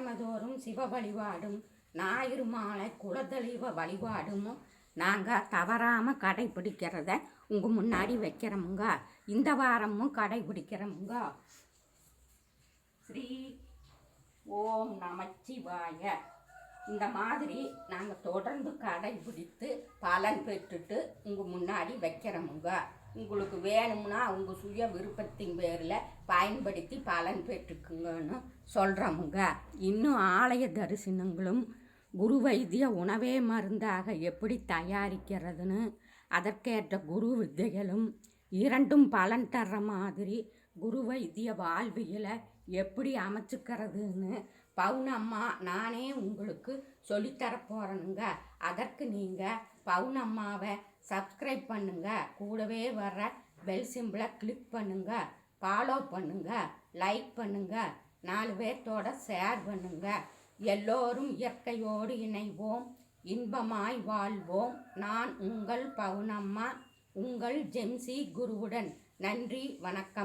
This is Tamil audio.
கிழமைதோறும் தோறும் சிவ வழிபாடும் ஞாயிறு மாலை குலதெய்வ வழிபாடும்? நாங்கள் தவறாமல் கடைபிடிக்கிறத உங்கள் முன்னாடி வைக்கிறோமுங்க. இந்த வாரமும் கடைபிடிக்கிறோமுங்க. ஸ்ரீ ஓம் நமச்சிவாய. இந்த மாதிரி நாங்கள் தொடர்ந்து கடைபிடித்து பலன் பெற்றுட்டு உங்கள் முன்னாடி வைக்கிறோமுங்க. உங்களுக்கு வேணும்னா அவங்க சுய விருப்பத்தின் பேரில் பயன்படுத்தி பலன் பெற்றுக்குங்கன்னு சொல்கிறோமுங்க இன்னும் ஆலய தரிசனங்களும் குரு வைத்திய உணவே மருந்தாக எப்படி தயாரிக்கிறதுன்னு அதற்கேற்ற குரு வித்தைகளும் இரண்டும் பலன் தர்ற மாதிரி குரு வைத்திய வாழ்வியலை எப்படி அமைச்சுக்கிறதுன்னு பவுனம்மா நானே உங்களுக்கு சொல்லித்தர போகிறேனுங்க அதற்கு நீங்கள் பவுனம்மாவை சப்ஸ்கிரைப் பண்ணுங்க. கூடவே வர்ற பெல் சிம்பிளை கிளிக் பண்ணுங்க. ஃபாலோ பண்ணுங்க. லைக் பண்ணுங்க. நாலு பேர்த்தோட ஷேர் பண்ணுங்க. எல்லோரும் இயற்கையோடு இணைவோம். இன்பமாய் வாழ்வோம். நான் உங்கள் பவுனம்மா உங்கள் ஜெம்சி குருவுடன். நன்றி வணக்கம்.